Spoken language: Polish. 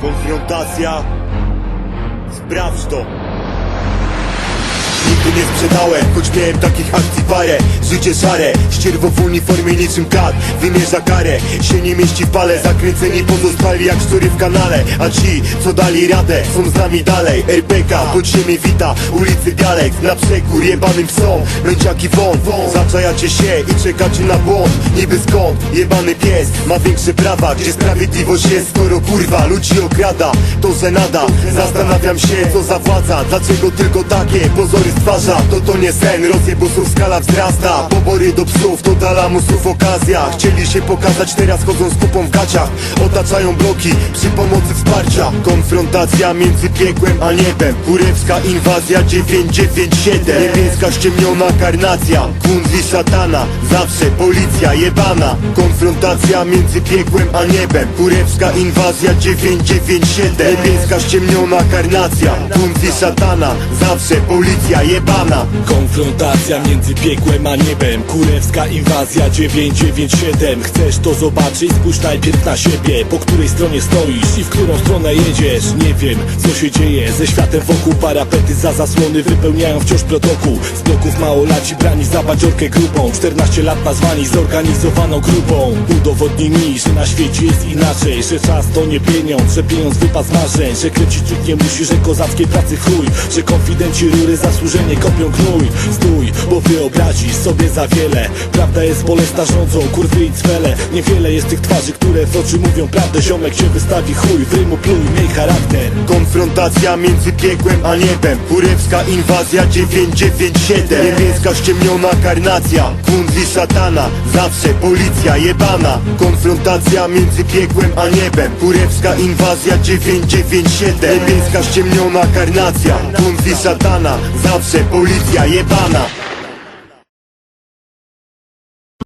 Konfrontacja. Sprawdź to Nigdy nie sprzedałem, choć miałem takich akcji parę. Życie szare, ścierwo w uniformie niczym kat. Wymierza karę, się nie mieści w pale. Zakręceni pozostali jak szczury w kanale. A ci, co dali radę, są z nami dalej. RPK, pod ziemię wita, ulicy Bialek Na przekór jebanym psom, męciaki wąt Zaczajacie się i czekacie na błąd. Niby skąd, jebany pies Ma większe prawa, gdzie sprawiedliwość jest Skoro kurwa ludzi okrada, to żenada Zastanawiam się, co za władza. Dlaczego tylko takie pozory stwarza To to nie sen, rozjebusów skala wzrasta. Pobory do psów, to dla lamusów okazja. Chcieli się pokazać, teraz chodzą z kupą w gaciach. Otaczają bloki przy pomocy wsparcia. Konfrontacja między piekłem a niebem. Kurewska inwazja 997 Niebieska ściemniona karnacja. Kundli szatana, zawsze policja jebana. Konfrontacja między piekłem a niebem. Kurewska inwazja 997 Niebieska ściemniona karnacja. Kundli szatana, zawsze policja Konfrontacja między piekłem a niebem. Kurewska inwazja 997 Chcesz to zobaczyć? Spójrz najpierw na siebie. Po której stronie stoisz i w którą stronę jedziesz? Nie wiem co się dzieje. Ze światem wokół Parapety za zasłony wypełniają wciąż protokół. Z bloków małolaci brani za badziorkę grubą 14 lat nazwani zorganizowaną grupą. Udowodnij mi, że na świecie jest inaczej Że czas to nie pieniądz, że pieniądz wypas marzeń Że kręcić nie musi, że kozackiej pracy chuj Że konfidenci rury zasłużenie kopią gnój Stój, wyobrazisz sobie za wiele. Prawda jest bolesna rządzą, kurwy i cwele. Niewiele jest tych twarzy, które w oczy mówią prawdę. Ziomek się wystawi chuj, w rymu pluj, miej charakter. Konfrontacja między piekłem a niebem. Kurewska inwazja 997 Niebieska ściemniona karnacja. Kundli szatana, zawsze policja jebana. Konfrontacja między piekłem a niebem. Kurewska inwazja 997 Niebieska ściemniona karnacja. Kundli szatana, zawsze policja jebana